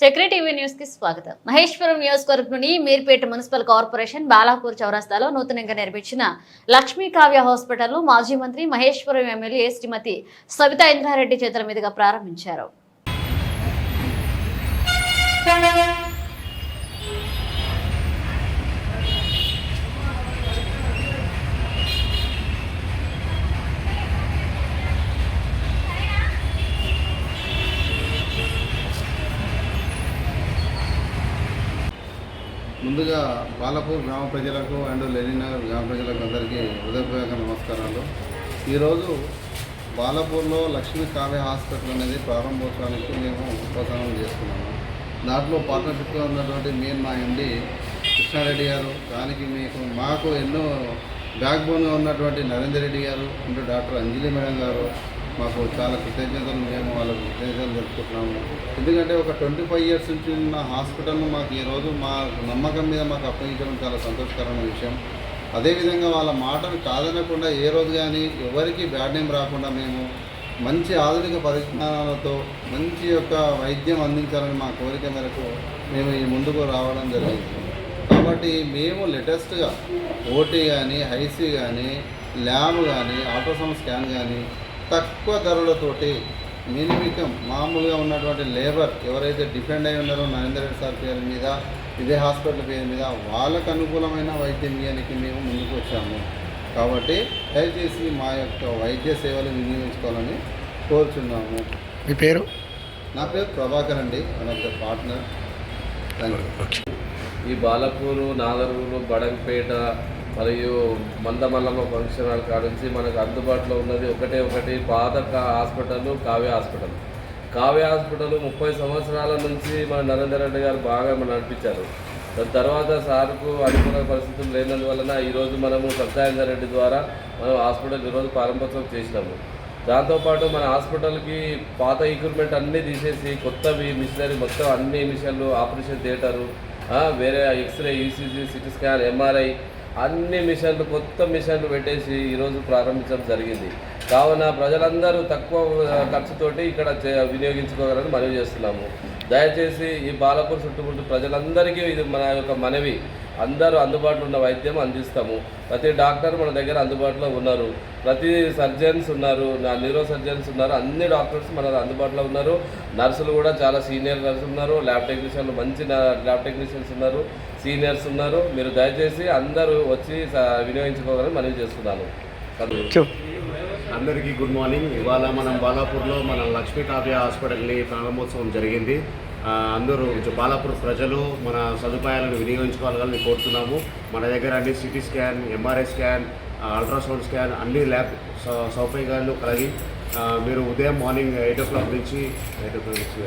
Chakri TV న్యూస్కి స్వాగతం. మహేశ్వరం నియోజకవర్గంలోని మీర్పేట మున్సిపల్ కార్పొరేషన్ బాలాపూర్ చౌరస్తాలో నూతనంగా నిర్మించిన లక్ష్మీ కావ్య హాస్పిటల్ మాజీ మంత్రి మహేశ్వరం ఎమ్మెల్యే శ్రీమతి సవితా ఇంద్రారెడ్డి చేతుల మీదుగా ప్రారంభించారు. ముందుగా బాలపూర్ గ్రామ ప్రజలకు అండ్ లెనినగర్ గ్రామ ప్రజలకు అందరికీ హృదయపూర్వక నమస్కారాలు. ఈరోజు బాలపూర్లో లక్ష్మీ కావ్య హాస్పిటల్ అనేది ప్రారంభోత్సవానికి మేము ఉపసంహం చేసుకున్నాము. దాంట్లో పార్ట్నర్షిప్గా ఉన్నటువంటి మేము మా ఎండి కృష్ణారెడ్డి గారు దానికి మీకు మాకు ఎన్నో బ్యాక్ బోన్గా ఉన్నటువంటి నరేందర్ రెడ్డి గారు అండ్ డాక్టర్ అంజలి మేడం గారు మాకు చాలా కృతజ్ఞతలు మేము వాళ్ళకు కృతజ్ఞతలు తెలుపుకుంటున్నాము. ఎందుకంటే ఒక ట్వంటీ ఫైవ్ ఇయర్స్ నుంచి ఉన్న హాస్పిటల్ను మాకు ఈరోజు మా నమ్మకం మీద మాకు అప్పగించడం చాలా సంతోషకరమైన విషయం. అదేవిధంగా వాళ్ళ మాటలు కాదనకుండా ఏ రోజు కానీ ఎవరికి బ్యాడ్ నేమ్ రాకుండా మేము మంచి ఆధునిక పరిజ్ఞానాలతో మంచి యొక్క వైద్యం అందించాలని మా కోరిక మేరకు మేము ఈ ముందుకు రావడం జరిగింది. కాబట్టి మేము లేటెస్ట్గా ఓటీ కానీ హైసీ కానీ ల్యాబ్ కానీ అల్ట్రాసౌండ్ స్కాన్ కానీ తక్కువ ధరలతోటి మినిమికం మామూలుగా ఉన్నటువంటి లేబర్ ఎవరైతే డిపెండ్ అయి ఉన్నారో నరేందర్ రెడ్డి సార్ పేరు మీద ఇదే హాస్పిటల్ పేరు మీద వాళ్ళకు అనుకూలమైన వైద్యం ఇవ్వడానికి మేము ముందుకు వచ్చాము. కాబట్టి దయచేసి మా యొక్క వైద్య సేవలు వినియోగించుకోవాలని కోరుచున్నాము. మీ పేరు? నా పేరు ప్రభాకర్ అండి. వన్ ఆఫ్ ద పార్ట్నర్ ఈ బాలపూరు నాగరూరు బడంపేట మరియు మందమల్లమ్మ ఫంక్షన్ హాల్ కాడ నుంచి మనకు అందుబాటులో ఉన్నది ఒకటే ఒకటి పాత hospital Kavya hospital. Kavya hospital ముప్పై సంవత్సరాల నుంచి మన నరేందర్ రెడ్డి గారు బాగా నడిపించారు. దాని తర్వాత సార్కు అనుకూల పరిస్థితులు లేనందువలన ఈరోజు మనము సత్యానంద రెడ్డి ద్వారా మనం హాస్పిటల్ ఈరోజు ప్రారంభోత్సవం చేసినాము. దాంతోపాటు మన హాస్పిటల్కి పాత ఎక్విప్మెంట్ అన్నీ తీసేసి కొత్తవి మిషనరీ మొత్తం అన్ని మిషన్లు ఆపరేషన్ థియేటరు వేరే x ray ECG CT scan MRI అన్ని మిషన్లు కొత్త మిషన్లు పెట్టేసి ఈరోజు ప్రారంభించడం జరిగింది. కావున ప్రజలందరూ తక్కువ ఖర్చుతోటి ఇక్కడ చే- వినియోగించుకోగలని మనవి చేస్తున్నాము. దయచేసి ఈ బాలపూర్ చుట్టుముట్టు ప్రజలందరికీ ఇది మన యొక్క మనవి. అందరూ అందుబాటులో ఉన్న వైద్యం అందిస్తాము. ప్రతి డాక్టర్ మన దగ్గర అందుబాటులో ఉన్నారు. ప్రతి సర్జన్స్ ఉన్నారు నా న్యూరో సర్జన్స్ ఉన్నారు అన్ని డాక్టర్స్ మన అందుబాటులో ఉన్నారు. నర్సులు కూడా చాలా సీనియర్ నర్సులు ఉన్నారు. ల్యాబ్ టెక్నీషియన్లు మంచి ల్యాబ్ టెక్నీషియన్స్ ఉన్నారు. సీనియర్స్ ఉన్నారు. మీరు దయచేసి అందరూ వచ్చి స- వినియోగించుకోవాలని మనవి చేస్తున్నాను. అందరికీ గుడ్ మార్నింగ్. ఇవాళ మనం బాలాపూర్లో మన లక్ష్మీ కావ్య హాస్పిటల్ని ప్రారంభోత్సవం జరిగింది. అందరూ బాలాపూర్ ప్రజలు మన సదుపాయాలను వినియోగించుకోవాలని కోరుతున్నాము. మన దగ్గర అన్ని CT scan MRI scan ultrasound scan అన్ని ల్యాబ్ సౌ- సౌకర్యాలు కలిగి మీరు ఉదయం మార్నింగ్ ఎయిట్ ఓ క్లాక్ నుంచి ఎయిట్ ఓ క్లాక్ నుంచి